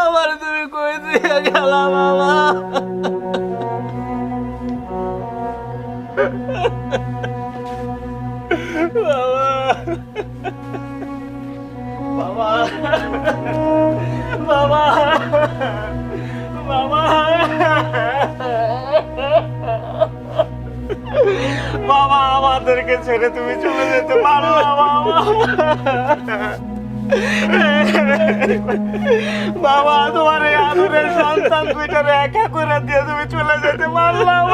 আমার তুমি কই দিয়ে গেলা বাবা। বাবা। বাবা। বাবা। বাবা। আমাদেরকে ছেড়ে তুমি চলে যেতে পারো বাবা। বাবা, তোমার এই আদরের সন্তান দুইটারে একা করে দিয়ে তুমি চলে যেতে পারলাম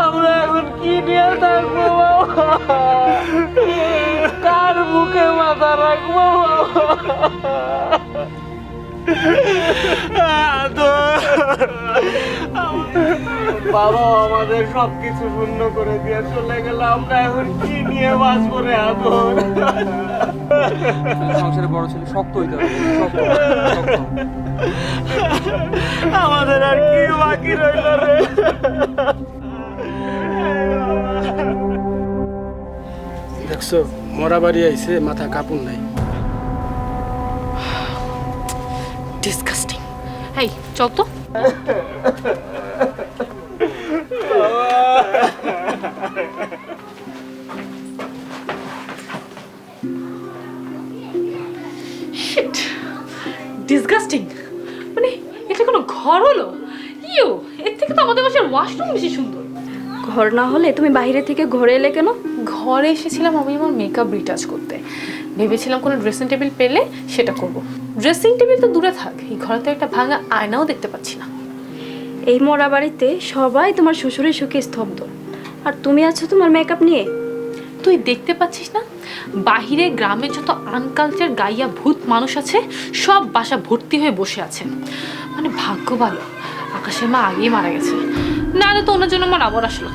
আমরা এখন কি নিয়ে থাকব কার মুখে মাথা রাখব বাবা আমাদের সবকিছু শূন্য করে দিয়ে চলে গেল। আমরা এখন কি নিয়ে বাঁচবো রে আদর? সংসারে বড় ছেলে শক্ত হইতে হবে আমাদের আর কি বাকি রইল রে? দেখছ মরা বাড়ি আইছে মাথা কাপড় নাই। ডিসকাস্টিং এই চল তো ডিসগাস্টিং মানে এটা কোনো ঘর হলো? ইউ এর থেকে তো আমাদের বাসার ওয়াশরুম বেশি সুন্দর। ঘর না হলে তুমি বাইরে থেকে ঘরে এলে কেন? ঘরে এসেছিলাম আমি আমার মেকআপ রিটাচ করতে। ভেবেছিলাম কোনো ড্রেসিং টেবিল পেলে সেটা করব। ড্রেসিং টেবিল তো দূরে থাক এই ঘরে তো একটা ভাঙা আয়নাও দেখতে পাচ্ছি না। এই মরা বাড়িতে সবাই তোমার শ্বশুরের সুখে স্তব্ধ। আর তুমি আছো তোমার মেকআপ নিয়ে? তুই দেখতে পাচ্ছিস না? বাহিরে গ্রামে যত আনকালচার গাইয়া ভূত মানুষ আছে সব বাসা ভর্তি হয়ে বসে আছে। মানে ভাগ্য ভালো আকাশের মা আগেই মারা গেছে। নাহলে তো ওনার জন্য আমার আবার আসলো।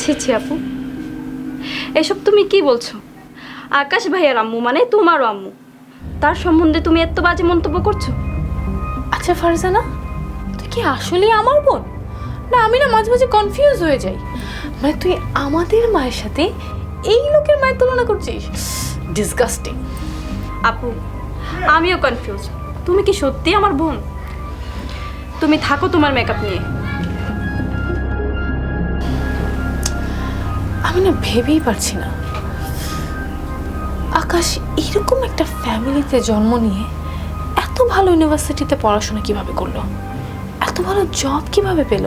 ছি ছি আপু। এসব তুমি কি বলছো? আকাশ ভাইয়ার আম্মু মানে তোমারও আম্মু। তার সম্বন্ধে তুমি এত বাজে মন্তব্য করছ? আচ্ছা ফারজানা তুই কি আসলেই আমার বোন? না আমি না মাঝে মাঝে কনফিউজ হয়ে যাই। মানে তুই আমাদের মায়ের সাথে এই লোকের মায়ের তুলনা করছিস? ডিসগাস্টিং আপু আমিও কনফিউজ তুমি কি সত্যি আমার বোন? তুমি থাকো তোমার মেকআপ নিয়ে। আমি না ভেবেই পারছি না। আকাশ এরকম একটা ফ্যামিলিতে জন্ম নিয়ে এত ভালো ইউনিভার্সিটিতে পড়াশোনা কীভাবে করল? এত ভালো জব কীভাবে পেল?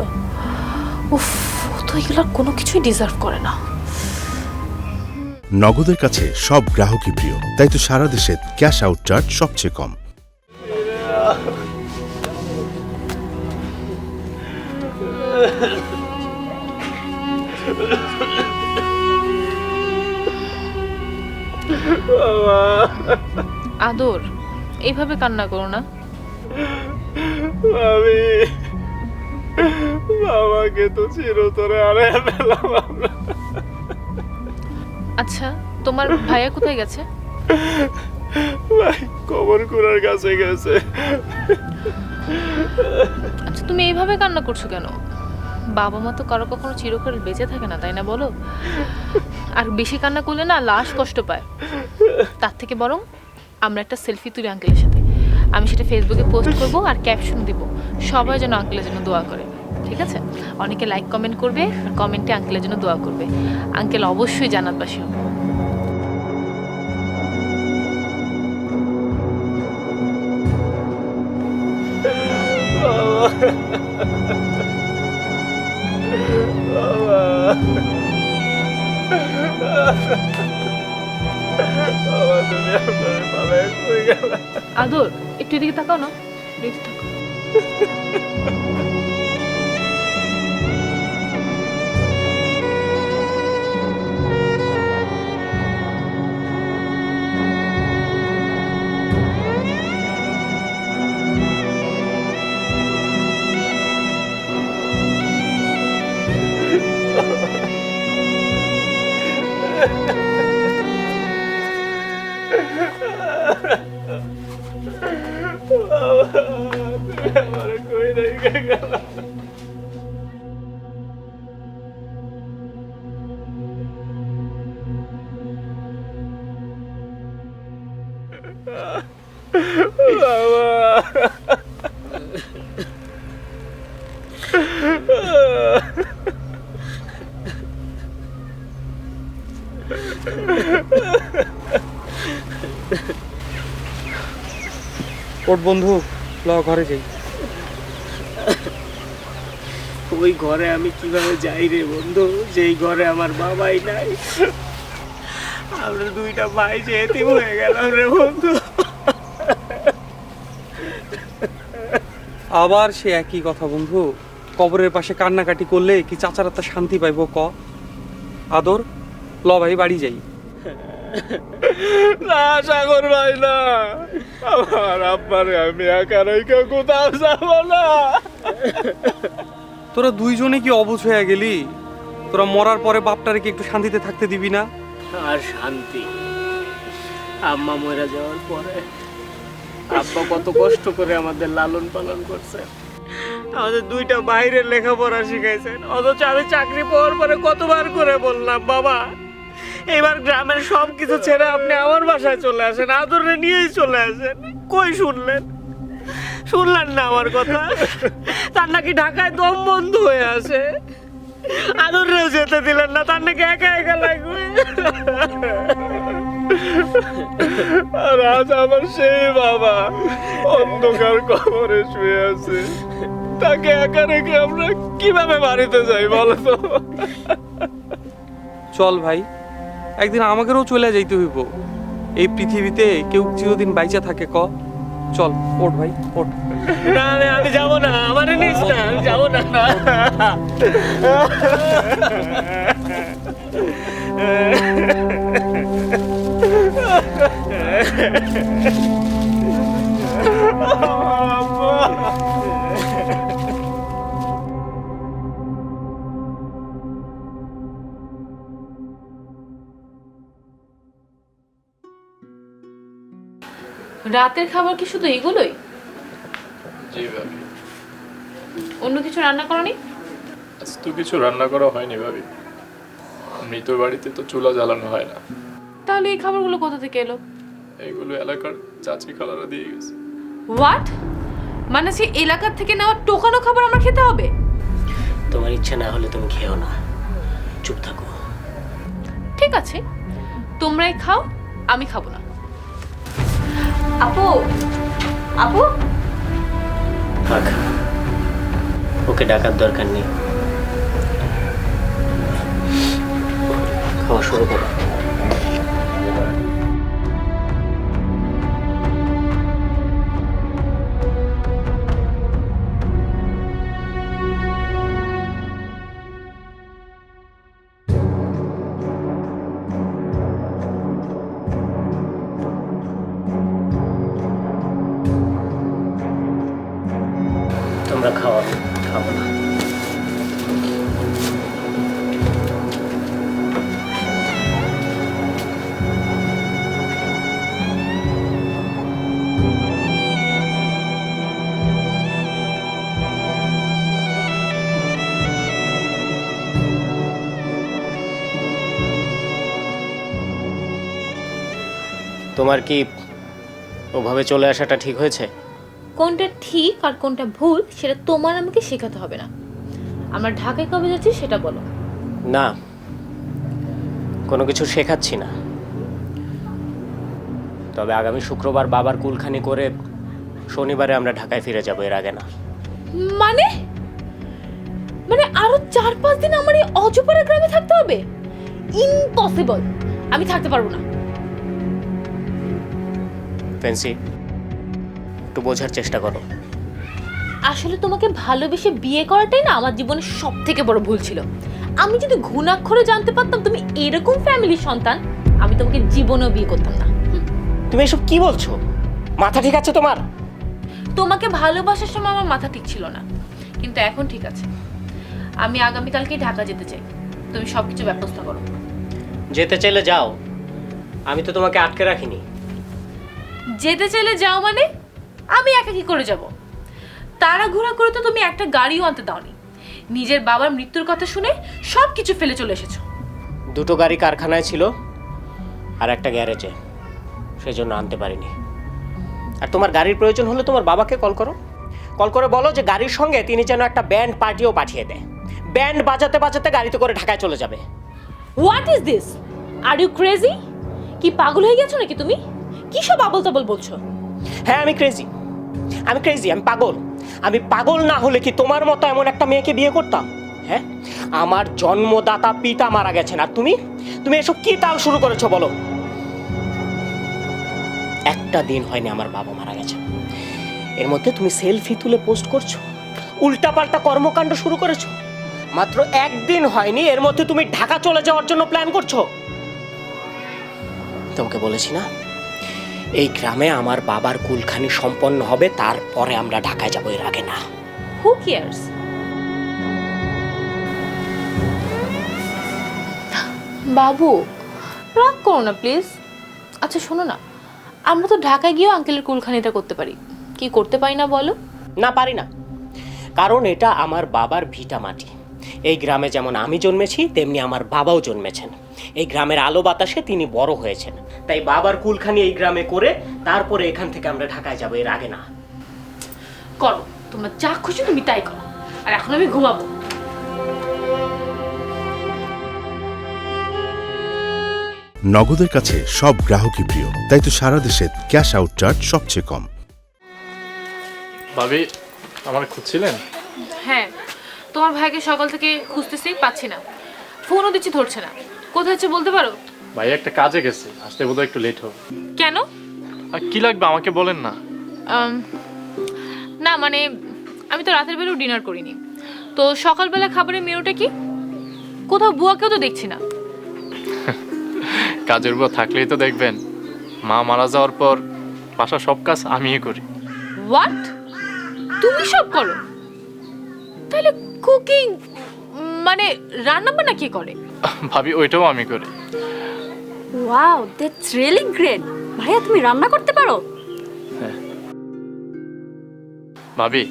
উফ ও তো এগুলোর কোনো কিছুই ডিজার্ভ করে না। নগদের কাছে সব গ্রাহকই প্রিয় তাই তো সারা দেশে ক্যাশ আউট চার্জ সবচেয়ে কম। আদর এইভাবে কান্না করো না। আমি বাবাকে তো চিরতরে আরে পেলাম আমরা। আচ্ছা তোমার ভাইয়া কোথায় গেছে? ভাই কবর কুড়ার কাছে গেছে। আচ্ছা তুমি এইভাবে কান্না করছ কেন? বাবা মা তো কারও কখনো চিরকাল বেঁচে থাকে না, তাই না বলো? আর বেশি কান্না করলে না লাশ কষ্ট পায়। তার থেকে বরং আমরা একটা সেলফি তুলি আঙ্কেলের সাথে। আমি সেটা ফেসবুকে পোস্ট করব আর ক্যাপশন দিব। সবাই যেন আঙ্কেলের জন্য দোয়া করে, ঠিক আছে? অনেকে লাইক কমেন্ট করবে, আর কমেন্টে আঙ্কেলের জন্য দোয়া করবে। আঙ্কেল অবশ্যই জানাতবাসী হবে আদর একটু এদিকে তাকাও না। এদিকে তাকাও। বন্ধু ল ঘরে যাই। ওই ঘরে আমি কীভাবে যাই রে বন্ধু? যেই ঘরে আমার বাবাই নাই। আমরা দুইটা ভাই যে এতিম হয়ে গেলাম রে বন্ধু। আবার সে একই কথা বন্ধু। কবরের পাশে কান্নাকাটি করলে কি চাচারা তা শান্তি পাইবো ক? আদর ল ভাই বাড়ি যাই। না সাগর ভাই না। আমার আব্বারে আমি একা রেখে কোথাও যাব না। তোরা দুইজনে কি অবুঝ হয়ে গেলি? তোরা মরার পরে বাপটারে কি একটু শান্তিতে থাকতে দিবি না? আর শান্তি। আম্মা মরে যাওয়ার পরে আব্বা কত কষ্ট করে আমাদের লালন পালন করছে আমাদের দুইটা বাইরের লেখাপড়া শিখাইছেন। অথচ আমি চাকরি পাওয়ার পরে কতবার করে বললাম বাবা এবার গ্রামের সব কিছু ছেড়ে আপনি আমার বাসায় চলে আসেন, আদরে নিয়েই চলে আসেন। কই শুনলেন? শুনলেন না আমার কথা? তার নাকি ঢাকায় দম বন্ধ হয়ে আছে। আদরেও যেতে দিলেন না, তার নাকি একা একা লাগবে। আর আজ আমার সেই বাবা অন্ধকার কবরে শুয়ে আছে। তাকে একা রেখে আমরা কীভাবে বাড়িতে যাই বলো তো? চল ভাই একদিন আমাদেরও চলে যাইতে হইব। এই পৃথিবীতে কেউ চিরদিন বাইচা থাকে ক? চল ওঠ ভাই ওঠ। না আমি- আমি যাব না আমার নিস না আমি যাব না। রাতের খাবার কি শুধু এগুলোই? জি ভাবি। অন্য কিছু রান্না করনি? আজ তো কিছু রান্না করা হয়নি ভাবি। মৃত বাড়িতে তো চুলা জ্বালানো হয় না। তাহলে এই খাবারগুলো কোথা থেকে এলো? এইগুলো এলাকার চাচি খালারা দিয়ে গেছে। হোয়াট মানে সে এলাকার থেকে নেওয়া টোকানো খাবার আমার খেতে হবে? তোমার ইচ্ছা না হলে তুমি খেও না। চুপ থাকো। ঠিক আছে। তোমরাই খাও আমি খাব না। আপু আপু? থাক ওকে ডাকার দরকার নেই। খাওয়া শুরু করো। খাওয়া তোমার কি ওভাবে চলে আসাটা ঠিক হয়েছে? কোনটা ঠিক আর কোনটা ভুল সেটা তোমার আমাকে শেখাতে হবে না। আমরা ঢাকায় কবে যাচ্ছি সেটা বলো। না কোনো কিছু শেখাচ্ছি না। তবে আগামী শুক্রবার বাবার কুলখানি করে শনিবারে আমরা ঢাকায় ফিরে যাব এর আগে না। মানে? মানে আরও চার পাঁচ দিন আমার এই অজপাড়া গ্রামে থাকতে হবে? ইম্পসিবল আমি থাকতে পারব না। ফেন্সি একটু বোঝার চেষ্টা করো। আসলে তোমাকে ভালোবেসে বিয়ে করাটাই না আমার জীবনের সব থেকে বড় ভুল ছিল। আমি যদি ঘুণাক্ষরে জানতে পারতাম তুমি এরকম ফ্যামিলির সন্তান আমি তোমাকে জীবনেও বিয়ে করতাম না। তুমি এসব কি বলছো? মাথা ঠিক আছে তোমার? তোমাকে ভালোবাসার সময় আমার মাথা ঠিক ছিল না। কিন্তু এখন ঠিক আছে। আমি আগামীকালকে ঢাকা যেতে চাই। তুমি সব কিছু ব্যবস্থা করো। যেতে চাইলে যাও। আমি তো তোমাকে আটকে রাখিনি। যেতে চাইলে যাও মানে? আমি একা কি করে যাব? তাড়াঘুড়া করে তো তুমি একটা গাড়িও আনতে দাওনি। নিজের বাবার মৃত্যুর কথা শুনে সব কিছু ফেলে চলে এসেছ। দুটো গাড়ি কারখানায় ছিল আর একটা গ্যারেজে। সেজন্য আনতে পারিনি। আর তোমার গাড়ির প্রয়োজন হলে তোমার বাবাকে কল করো। কল করে বলো যে গাড়ির সঙ্গে তিনি যেন একটা ব্যান্ড পার্টিও পাঠিয়ে দেয়। ব্যান্ড বাজাতে বাজাতে গাড়িতে করে ঢাকায় চলে যাবে। What is this are you crazy কি পাগল হয়ে গেছো নাকি তুমি? কি সব আবল তাবল বলছো? হ্যাঁ আমি ক্রেজি আমি ক্রেজি আমি পাগল। আমি পাগল না হলে কি তোমার মতো এমন একটা মেয়েকে বিয়ে করতাম? হ্যাঁ? আমার জন্মদাতা পিতা মারা গেছেন। আর তুমি? তুমি এসব কি তাল শুরু করেছ বলো? একটা দিন হয়নি আমার বাবা মারা গেছে। এর মধ্যে তুমি সেলফি তুলে পোস্ট করছ? উল্টাপাল্টা কর্মকাণ্ড শুরু করেছ? মাত্র একদিন হয়নি, এর মধ্যে তুমি ঢাকা চলে যাওয়ার জন্য প্ল্যান করছ? তোমাকে বলেছি না? এই গ্রামে আমার বাবার কুলখানি সম্পন্ন হবে তারপরে আমরা ঢাকায় যাব এর আগে না। হু কেয়ার্স বাবু রাগ করো না প্লিজ আচ্ছা শোনো না আমরা তো ঢাকায় গিয়েও আঙ্কেলের কুলখানিটা করতে পারি। কি করতে পারি না বলো? না পারি না। কারণ এটা আমার বাবার ভিটা মাটি। এই গ্রামে যেমন আমি জন্মেছি তেমনি আমার বাবাও জন্মেছেন। এই গ্রামের আলো বাতাসে তিনি বড় হয়েছেন। তাই বাবার কুলখানি এই গ্রামে করে তারপরে এখান থেকে আমরা ঢাকায় যাব এর আগে না। করো তোমার যা খুশি তুমি তাই করো। আর এখন আমি ঘুমাবো। নগদের কাছে সব গ্রাহকই প্রিয় তাই তো সারা দেশে ক্যাশ আউট চার্জ সবচেয়ে কম। ভাবি আমার খুঁজছিলেন? হ্যাঁ। তোমার ভাইকে সকাল থেকে খুঁজতেছি পাচ্ছি না। ফোনও দিচ্ছি ধরছে না। কোথায় হচ্ছে বলতে পারো? ভাই একটা কাজে গেছে। আসতে বোধহয় একটু লেট হবে। কেন? আর কি লাগবে? আমাকে বলেন না। আম, না মানে আমি তো রাতের বেলাও ডিনার করিনি। তো সকালবেলা খাবারের মেনুটা কি? কোথাও বুয়াকেও তো দেখছি না। কাজের উপর থাকলেই তো দেখবেন। মা মারা যাওয়ার পর বাসা সব কাজ আমিই করি। হোয়াট তুমি সব করো? তাহলে কুকিং মানে রান্না বান্না কে করে? ভাবি ওইটাও আমি করি। ওয়াও দ্যাটস রিয়েলি গ্রেট ভাইয়া তুমি রান্না করতে পারো? ভাবি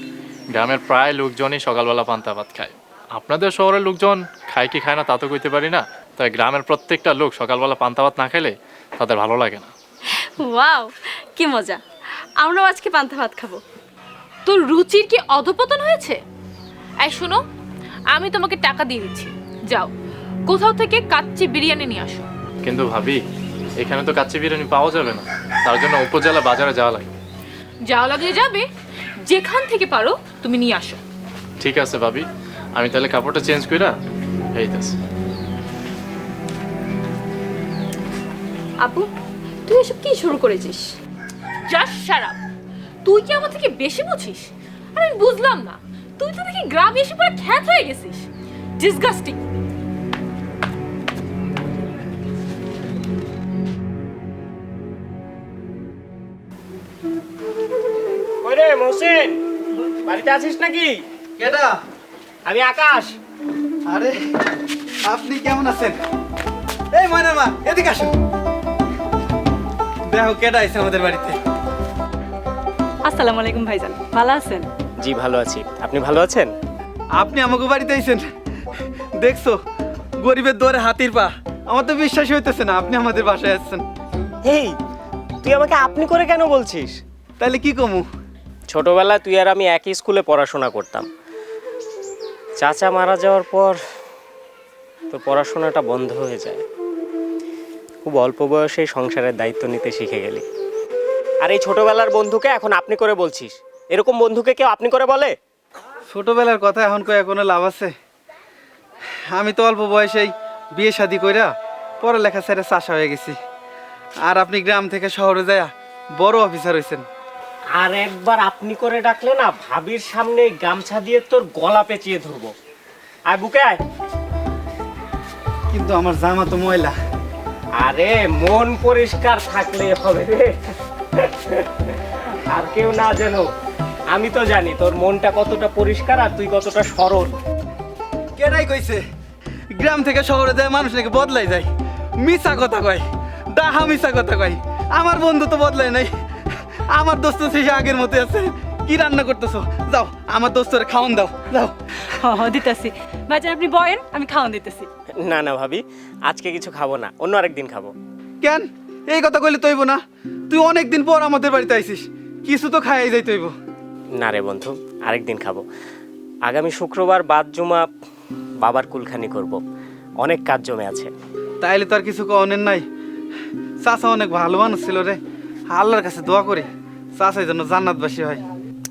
গ্রামের প্রায় লোকজনই সকালবেলা পান্তা ভাত খায়। আপনাদের শহরের লোকজন খায় কি খায় না তা তো কইতে পারি না। তাই গ্রামের প্রত্যেকটা লোক সকালবেলা পান্তা ভাত না খেলে তাদের ভালো লাগে না। ওয়াও কি মজা। আমরাও আজকে পান্তা ভাত খাব। তোর রুচির কি অধপতন হয়েছে? এই শোনো আমি তোমাকে টাকা দিয়ে দিচ্ছি। যাও কোথাও থেকে কাচ্চি বিরিয়ানি নিয়ে আসো। কিন্তু ভাবি এখানে তো কাচ্চি বিরিয়ানি পাওয়া যাবে না তার জন্য উপজেলা বাজারে যাওয়া লাগে। যাও লাগিয়ে যাবে যেখান থেকে পারো তুমি নিয়ে আসো। ঠিক আছে ভাবি আমি তাহলে কাপড়টা চেঞ্জ কইরা এইতেছি আপু তুই এসব কি শুরু করেছিস? জাস্ট সারাপ তুই কি আমার থেকে বেশি বুঝিস? আরে আমি বুঝলাম না। তুই তো দেখি গ্রামে এসে পুরো খ্যাত হয়ে গেছিস। ডিসগাস্টিং ওই রে মহসিন বাড়িতে আছিস নাকি? কেডা? আমি আকাশ। আরে আপনি কেমন আছেন? এই ময়না মা এদিকে আসুন। দেখো কেডা আইছে আমাদের বাড়িতে? আসসালামু আলাইকুম ভাইজান ভালো আছেন? জি ভালো আছি। আপনি ভালো আছেন? আপনি আমাকে বাড়িতে আইছেন। দেখছ গরিবের দোয়ারে হাতির পা। আমার তো বিশ্বাসই হইতেছে না আপনি আমাদের বাসায় আসছেন। এই তুই আমাকে আপনি করে কেন বলছিস? তাহলে কি কমু? ছোটবেলায় তুই আর আমি একই স্কুলে পড়াশোনা করতাম। চাচা মারা যাওয়ার পর তোর পড়াশোনাটা বন্ধ হয়ে যায়। খুব অল্প বয়সেই সংসারের দায়িত্ব নিতে শিখে গেলি। আর এই ছোটবেলার বন্ধুকে এখন আপনি করে বলছিস? এরকম বন্ধুকে কেউ আপনি করে বলে? ছোটবেলার কথা এখন কয়ে কোনো লাভ আছে? আমি তো অল্প বয়সেই বিয়ে শাদি কইরা পড়ালেখা ছেড়ে চাষা হয়ে গেছি। আর আপনি গ্রাম থেকে শহরে যায় বড় অফিসার হয়েছেন আর একবার আপনি করে ডাকলে না ভাবির সামনে গামছা দিয়ে তোর গলা পেঁচিয়ে ধরবো। আর বুকে আয়। কিন্তু আমার জামা তো ময়লা। আরে মন পরিষ্কার থাকলে হবে রে। আর কেউ না যেন আমি তো জানি তোর মনটা কতটা পরিষ্কার আর তুই কতটা সরল। কেডাই কইছে? গ্রাম থেকে শহরে যায় মানুষ নাকি বদলাই যায়। মিছা কথা কয় ডাহা মিছা কথা কয়। আমার বন্ধু তো বদলাই নাই। আমার দোস্ত সে আগের মতো আছে। কি রান্না করতেছো? যাও আমার দোস্তরে খাওয়ান দাও। যাও। দিতেছি। ভাইজান আপনি বয়েন আমি খাওয়ান দিতেছি। না না ভাবি আজকে কিছু খাব না অন্য আরেকদিন খাব। কেন? এই কথা কইলে তৈব না। তুই অনেক দিন পর আমাদের বাড়িতে আইছিস কিছু তো খাইয়াই যাই তৈব না রে বন্ধু আরেকদিন খাব। আগামী শুক্রবার বাদ জুমা বাবার কুলখানি করব। অনেক কাজ জমে আছে। তাইলে তো আর কিছু কনের নাই। চাচা অনেক ভালো মানুষ ছিল রে। আল্লাহর কাছে দোয়া করি চাচাই যেন জান্নাতবাসী হয়।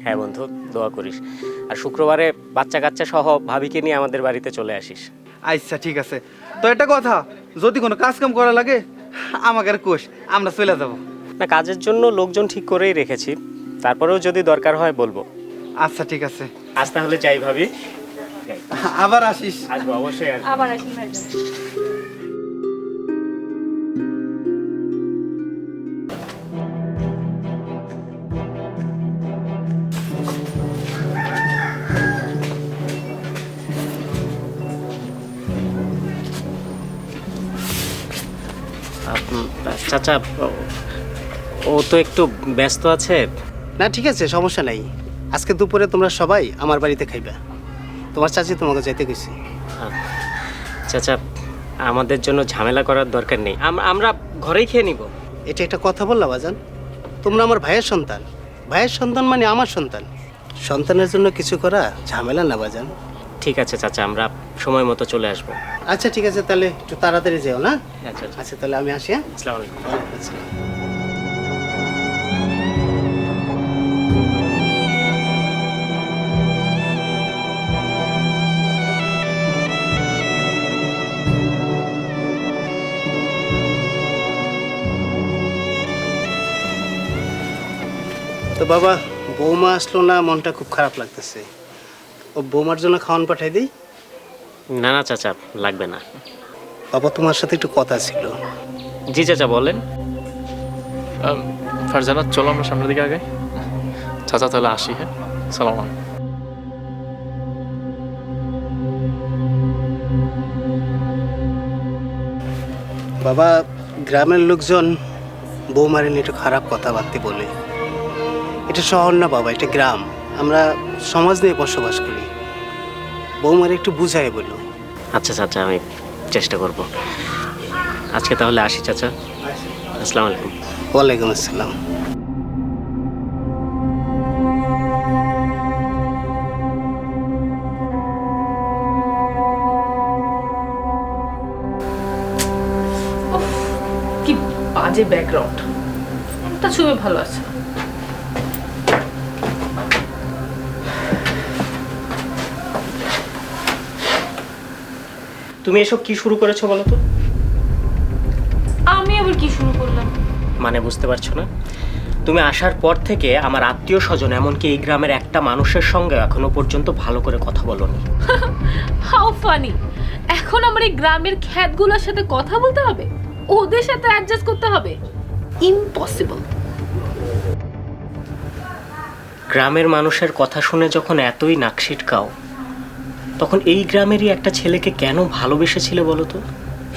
হ্যাঁ বন্ধু দোয়া করিস। আর শুক্রবারে বাচ্চা কাচ্চা সহ ভাবিকে নিয়ে আমাদের বাড়িতে চলে আসিস। আচ্ছা ঠিক আছে। তো একটা কথা যদি কোনো কাজ কাম করা লাগে আমাকে আর কোষ আমরা চলে যাব। না কাজের জন্য লোকজন ঠিক করেই রেখেছি। তারপরেও যদি দরকার হয় বলব। আচ্ছা ঠিক আছে। আজ তাহলে যাই ভাবি। আবার আসিস। আসব অবশ্যই আসব। আবার আসি ভাইজান আপ- চাচা ও তো একটু ব্যস্ত আছে। না ঠিক আছে সমস্যা নাই। আজকে দুপুরে তোমরা সবাই আমার বাড়িতে খাইবা। তোমার চাচি তোমাকে যাইতে গেছি চাচা আমাদের জন্য ঝামেলা করার দরকার নেই। আমরা ঘরেই খেয়ে নিব। এটা একটা কথা বললা বাজান। তোমরা আমার ভাইয়ের সন্তান। ভাইয়ের সন্তান মানে আমার সন্তান। সন্তানের জন্য কিছু করা ঝামেলা না বাজান। ঠিক আছে চাচা আমরা সময় মতো চলে আসব। আচ্ছা ঠিক আছে তাহলে একটু তাড়াতাড়ি যেও না? আচ্ছা আচ্ছা তাহলে আমি আসি হ্যাঁ? আসসালামু আলাইকুম। তো বাবা বৌমা আসলো না মনটা খুব খারাপ লাগতেছে। ও বৌমার জন্য খাওয়ান পাঠাই দিই? না না চাচা লাগবে না। বাবা তোমার সাথে একটু কথা ছিল। জি চাচা বলেন। ফারজানা চলো আমরা সামনের দিকে আগে চাচা তাহলে আসি হ্যাঁ? সালাম বাবা গ্রামের লোকজন বৌমারে নিয়ে একটু খারাপ কথাবার্তা বলে। এটা শহর না বাবা এটা গ্রাম। আমরা সমাজ নিয়ে বসবাস করি। বৌমারে একটু বুঝাই বলো। আচ্ছা চাচা আমি চেষ্টা করব। আজকে তাহলে আসি চাচা। আসসালামু আলাইকুম। ওয়ালাইকুম আসসালাম। কি বাজে ব্যাকগ্রাউন্ড একটা ছবি ভালো আছে। তুমি এসব কি শুরু করেছ বলো তো? আমি আবার কি শুরু করলাম? মানে বুঝতে পারছ না? তুমি আসার পর থেকে আমার আত্মীয় স্বজন এমনকি এই গ্রামের একটা মানুষের সঙ্গে এখনও পর্যন্ত ভালো করে কথা বলোনি। How funny. এখন আমার এই গ্রামের খ্যাতগুলোর সাথে কথা বলতে হবে? ওদের সাথে অ্যাডজাস্ট করতে হবে? ইম্পসিবল গ্রামের মানুষের কথা শুনে যখন এতই নাক ছিটকাও তখন এই গ্রামেরই একটা ছেলেকে কেন ভালোবেসেছিলে বলো তো?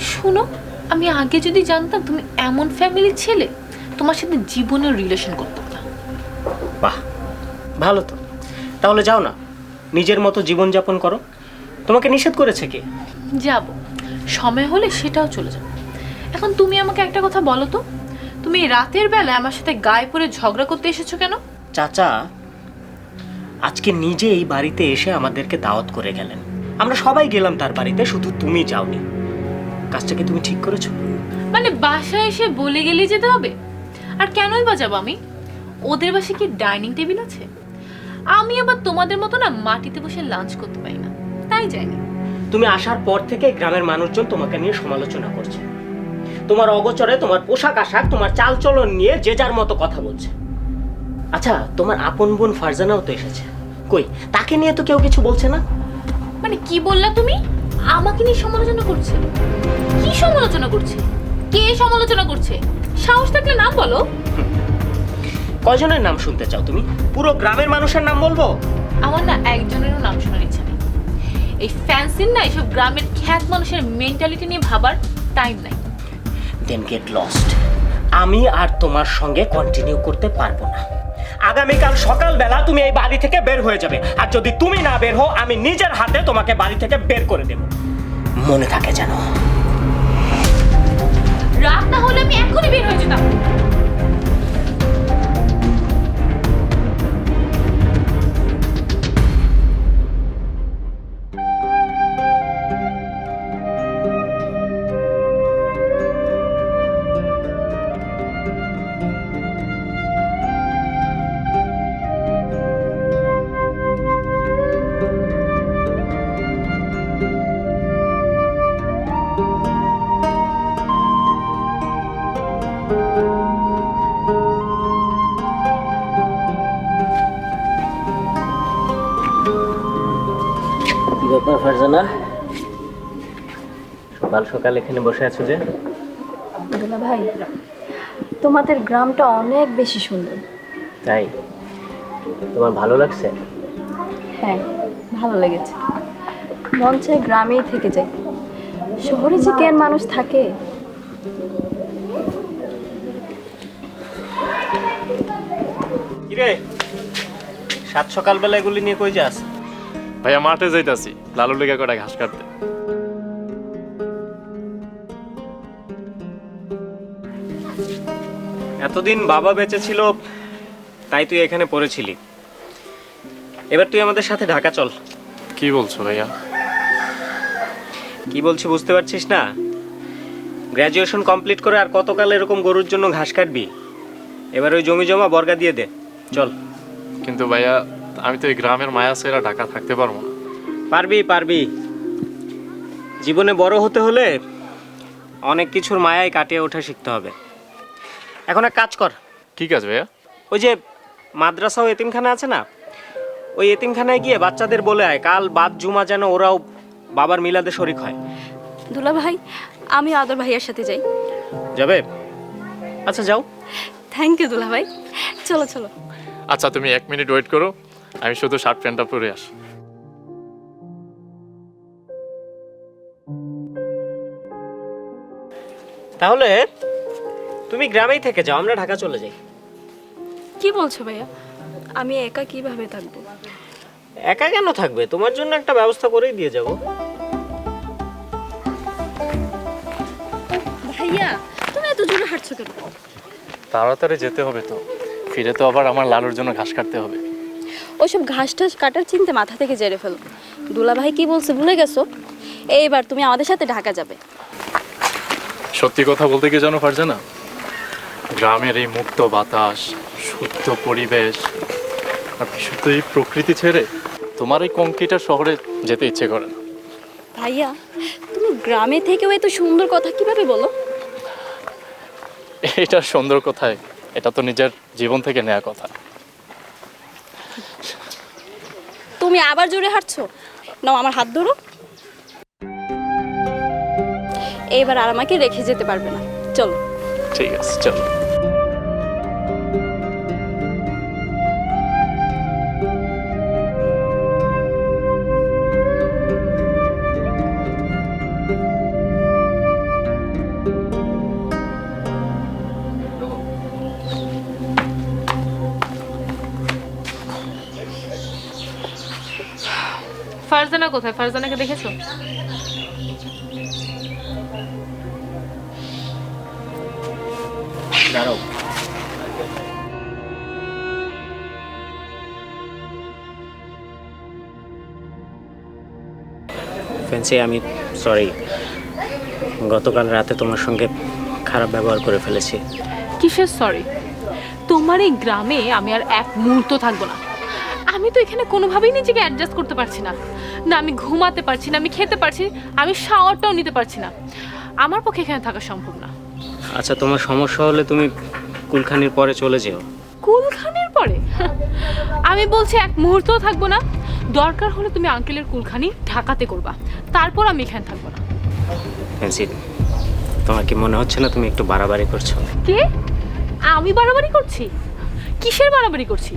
শোনো আমি আগে যদি জানতাম তুমি এমন ফ্যামিলির ছেলে তোমার সাথে জীবনের রিলেশন করতাম না। বাহ ভালো তো। তাহলে যাও না নিজের মতো জীবনযাপন করো। তোমাকে নিষেধ করেছে কে? যাব সময় হলে সেটাও চলে যাবে। এখন তুমি আমাকে একটা কথা বলো তো তুমি রাতের বেলা আমার সাথে গায়ে পড়ে ঝগড়া করতে এসেছ কেন? চাচা আজকে নিজে এই বাড়িতে এসে আমাদেরকে দাওয়াত করে গেলেন। আমরা সবাই গেলাম তার বাড়িতে শুধু তুমি যাওনি। কাজটাকে তুমি ঠিক করেছ? মানে বাসায় এসে বলে গেলে যেতে হবে? আর কেনই বা যাব আমি? ওদের বাসায় কি ডাইনিং টেবিল আছে? আমি আবার তোমাদের মতো না মাটিতে বসে লাঞ্চ করতে পারি না। তাই যাইনি। তুমি আসার পর থেকে গ্রামের মানুষজন তোমাকে নিয়ে সমালোচনা করছে। তোমার অগোচরে তোমার পোশাক আশাক তোমার চালচলন নিয়ে যে যার মতো কথা বলছে। আচ্ছা তোমার আপন বোন ফারজানাও তো এসেছে। কই? তাকে নিয়ে তো কেউ কিছু বলছে না। মানে কি বললা তুমি? আমাকে নিয়ে সমালোচনা করছে। কি সমালোচনা করছে? কে সমালোচনা করছে? সাহস থাকলে নাম বলো। কয়জনের নাম শুনতে চাও তুমি? পুরো গ্রামের মানুষের নাম বলব? আমার না একজনেরও নাম শোনার ইচ্ছা নেই। এই ফ্যান্সির না এইসব গ্রামের খ্যাত মানুষের মেন্টালিটি নিয়ে ভাবার টাইম নাই। দেন গেট লস্ট আমি আর তোমার সঙ্গে কন্টিনিউ করতে পারব না। আগামীকাল সকালবেলা তুমি এই বাড়ি থেকে বের হয়ে যাবে। আর যদি তুমি না বের হও, আমি নিজের হাতে তোমাকে বাড়ি থেকে বের করে দেব। মনে থাকে যেন। রাত না হলে আমি এখনই বের হয়ে যেতাম। সকাল সকাল এখানে বসে আছো যে? দুলা ভাই তোমাদের গ্রামটা অনেক বেশি সুন্দর। তাই? তোমার ভালো লাগছে? হ্যাঁ ভালো লেগেছে। মন চায় গ্রামেই থেকে যাই। শহরে যে কেন মানুষ থাকে। কিরে? সাত সকালবেলা এগুলি নিয়ে কই যাস? ভাইয়া মাঠে যাইতাছি। লালু লেগে কটা ঘাস কাটতে। এতদিন বাবা বেঁচে ছিল তাই তুই এখানে পড়েছিলি। এবার তুই আমাদের সাথে ঢাকা চল। কি বলছো ভাইয়া? কি বলছি বুঝতে পারছিস না? গ্র্যাজুয়েশন কমপ্লিট করে আর কতকাল এরকম গরুর জন্য ঘাস কাটবি? এবার ওই জমি জমা বর্গা দিয়ে দে। চল। কিন্তু ভাইয়া আমি তো এই গ্রামের মায়া সেরা ঢাকা থাকতে পারব না। পারবি পারবি। জীবনে বড় হতে হলে অনেক কিছুর মায়ায় কাটিয়ে ওঠা শিখতে হবে। এখন এক কাজ কর। ঠিক আছে ভাইয়া। ওই যে মাদ্রাসা ও এতিমখানা আছে না? ওই এতিমখানায় গিয়ে বাচ্চাদের বলে আয় কাল বাদ জুমা যেন ওরাও বাবার মিলাদে শরিক হয়। দুলা ভাই আমি আদর ভাইয়ার সাথে যাই। যাবে? আচ্ছা যাও। থ্যাংক ইউ দুলা ভাই। চলো চলো। আচ্ছা তুমি এক মিনিট ওয়েট করো আমি শুধু শার্ট প্যান্টটা পরে আসি। তাহলে তুমি গ্রামেই থেকে যাও আমরা ঢাকা চলে যাই। কি বলছো ভাইয়া? আমি একা কীভাবে থাকব? একা কেন থাকবে? তোমার জন্য একটা ব্যবস্থা করেই দিয়ে যাব। ভাইয়া তুমি এত জোরে হাঁটছো কেন? তাড়াতাড়ি যেতে হবে তো। ফিরে তো আবার আমার লালুর জন্য ঘাস কাটতে হবে। ওইসব ঘাস টাস কাটার চিন্তা মাথা থেকে জেরে ফেলো। দুলা ভাই কি বলছে ভুলে গেছো? এইবার তুমি আমাদের সাথে ঢাকা যাবে। সত্যি কথা বলতে কি জানো ফারজানা? গ্রামের এই মুক্ত বাতাস শুদ্ধ পরিবেশ। আর বিশুদ্ধ এই প্রকৃতি ছেড়ে তোমার এই কংক্রিটার শহরে যেতে ইচ্ছে করে না। ভাইয়া তুমি গ্রামে থেকেও এত সুন্দর কথা কীভাবে বলো? এটা সুন্দর কথায় এটা তো নিজের জীবন থেকে নেওয়া কথা। তুমি আবার জোরে হাঁটছো? নাও আমার হাত ধরো। এইবার আর আমাকে রেখে যেতে পারবে না। চলো। ঠিক আছে চলো। ফারজানা কোথায়? ফারজানাকে দেখেছ? দাঁড়াও। ফেন্সি আমি সরি গতকাল রাতে তোমার সঙ্গে খারাপ ব্যবহার করে ফেলেছি। কিসের সরি তোমার এই গ্রামে আমি আর এক মুহূর্ত থাকব না। আমি তো এখানে কোনোভাবেই নিজেকে অ্যাডজাস্ট করতে পারছি না। না আমি ঘুমাতে পারছি না আমি খেতে পারছি আমি শাওয়ারটাও নিতে পারছি না। আমার পক্ষে এখানে থাকা সম্ভব না। আচ্ছা তোমার সমস্যা হলে তুমি কুলখানির পরে চলে যেও। কুলখানির পরে? আমি বলছি এক মুহূর্তও থাকব না। দরকার হলে তুমি আঙ্কেলের কুলখানি ঢাকাতে করবা। তারপর আমি এখানে থাকব না। ফেন্সি তোমার কি মনে হচ্ছে না তুমি একটু বাড়াবাড়ি করছ? কে? আমি বাড়াবাড়ি করছি? কিসের বাড়াবাড়ি করছি?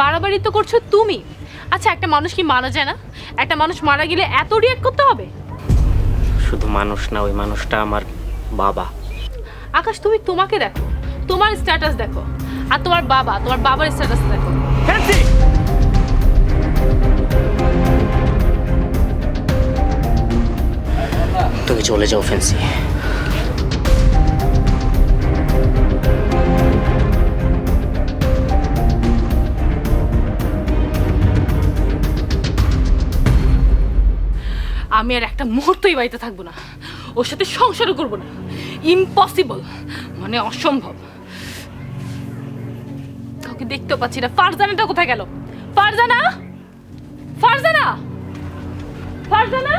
বাড়াবাড়ি তো করছ তুমি। আচ্ছা একটা মানুষ কি মারা যায় না? একটা মানুষ মারা গেলে এত রিয়াক্ট করতে হবে? শুধু মানুষ না ওই মানুষটা আমার বাবা। আকাশ তুমি তোমাকে দেখো। তোমার স্ট্যাটাস দেখো। আর তোমার বাবা তোমার বাবার স্ট্যাটাস দেখো। তুমি চলে যাও ফেন্সি। আমি আর একটা মুহূর্তই বাড়িতে থাকব না। ওর সাথে সংসারও করব না। ইম্পসিবল মানে অসম্ভব। কাউকে দেখতেও পাচ্ছি না। ফারজানাটা কোথায় গেল? ফারজানা? ফারজানা? ফারজানা?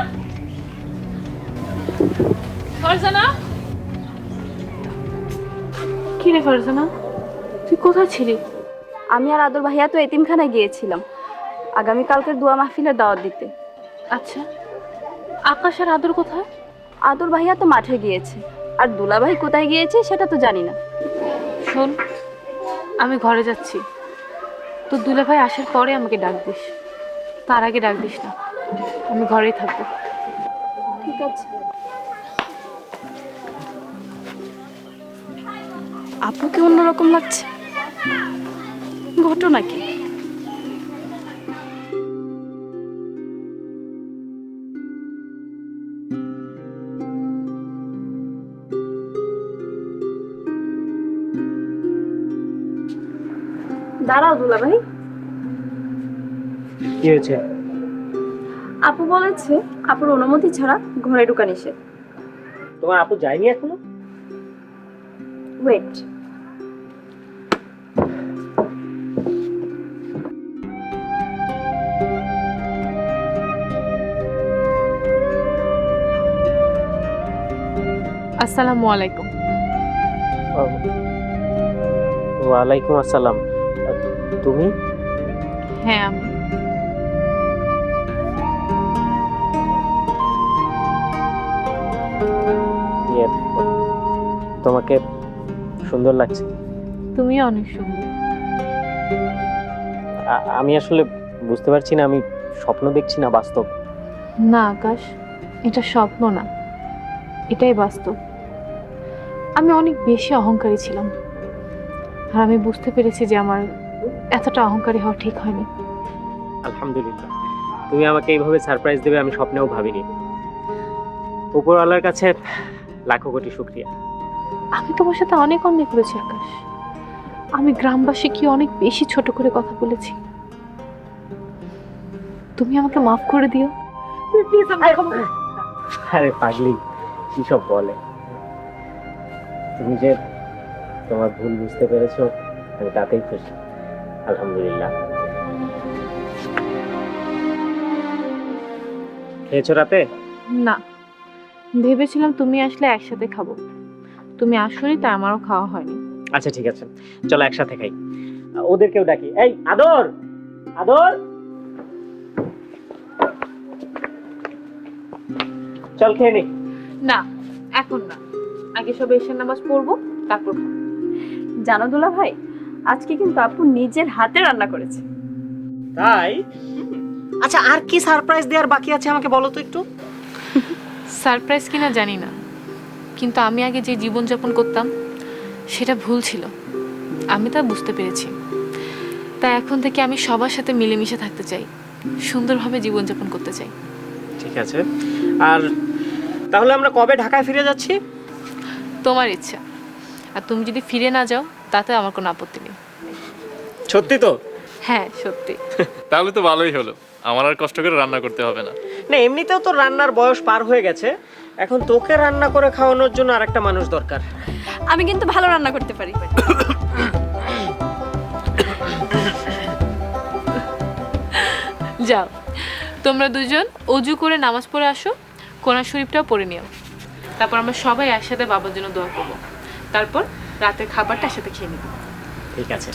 ফারজানা? কি রে ফারজানা? তুই কোথায় ছিলি? আমি আর আদর ভাইয়া তো এতিমখানায় গিয়েছিলাম। আগামীকালকের দোয়া মাহফিলের দাওয়াত দিতে। আচ্ছা। আকাশ আর আদর কোথায়? আদর ভাইয়া তো মাঠে গিয়েছে। আর দুলাভাই কোথায় গিয়েছে সেটা তো জানি না। শোন আমি ঘরে যাচ্ছি। তো দুলে ভাই আসার পরে আমাকে ডাক দিস। তার আগে ডাক দিস না। আমি ঘরেই থাকব। ঠিক আছে। আপুকে অন্যরকম লাগছে। ঘটনা কি? দাঁড়াও দুলা ভাই। কি হয়েছে? আপু বলেছে আপুর অনুমতি ছাড়া ঘরে ঢুকা নিষেধ। তোমার আপু যায়নি এখনও? ওয়েট আসসালামু আলাইকুম। ওয়ালাইকুম আসসালাম। তুমি? হ্যাঁ আমি। ইয়ে, তোমাকে সুন্দর লাগছে। তুমিও অনেক সুন্দর। আমি আসলে বুঝতে পারছি না আমি স্বপ্ন দেখছি না বাস্তব। না আকাশ এটা স্বপ্ন না। এটাই বাস্তব। আমি অনেক বেশি অহংকারী ছিলাম। আর আমি বুঝতে পেরেছি যে আমার এতটা অহংকারী হওয়া ঠিক হয়নি। আলহামদুলিল্লাহ। তুমি আমাকে এইভাবে সারপ্রাইজ দেবে আমি স্বপ্নেও ভাবিনি। উপরওয়ালার কাছে লাখো কোটি শুক্রিয়া। আমি তোমার সাথে অনেক অন্যায় করেছি আকাশ। আমি গ্রামবাসী কি অনেক বেশি ছোট করে কথা বলেছি। তুমি আমাকে মাফ করে দিও। আরে পাগলি কি সব বলে? তুমি যে তোমার ভুল বুঝতে পেরেছ আমি তাতেই খুশি। আলহামদুলিল্লাহ। খেয়েছো রাতে? না। ভেবেছিলাম তুমি আসলে একসাথে খাব। তুমি আসোনি তাই আমারও খাওয়া হয়নি। আচ্ছা ঠিক আছে। চলো একসাথে খাই। ওদেরকেও ডাকি। এই আদর! আদর! চল খেয়ে নি। না এখন না। আগে সব এসে নামাজ পড়ব তারপর। জানো দুলা ভাই আজকে কিন্তু আপু নিজের হাতে রান্না করেছে। তাই? আচ্ছা আর কি সারপ্রাইজ দেওয়ার বাকি আছে আমাকে বলো তো একটু? সারপ্রাইজ কিনা জানি না। কিন্তু আমি আগে যে জীবনযাপন করতাম সেটা ভুল ছিল। আমি তা বুঝতে পেরেছি। তাই এখন থেকে আমি সবার সাথে মিলেমিশে থাকতে চাই। সুন্দরভাবে জীবনযাপন করতে চাই। ঠিক আছে। আর তাহলে আমরা কবে ঢাকায় ফিরে যাচ্ছি? তোমার ইচ্ছা। আর তুমি যদি ফিরে না যাও তাতে আমার কোনো আপত্তি নেই। সত্যি তো? হ্যাঁ সত্যি। তাহলে তো ভালোই হলো। আমার আর কষ্ট করে রান্না করতে হবে না। না এমনিতেও তো রান্নার বয়স পার হয়ে গেছে। এখন তোকে রান্না করে খাওয়ানোর জন্য আরেকটা মানুষ দরকার। আমি কিন্তু ভালো রান্না করতে পারি। যাও তোমরা দুজন অজু করে নামাজ পড়ে আসো কোরআন শরীফটাও পড়ে নিও। তারপর আমরা সবাই একসাথে বাবার জন্য দোয়া করব। তারপর রাতের খাবারটা একসাথে খেয়ে নিব। ঠিক আছে।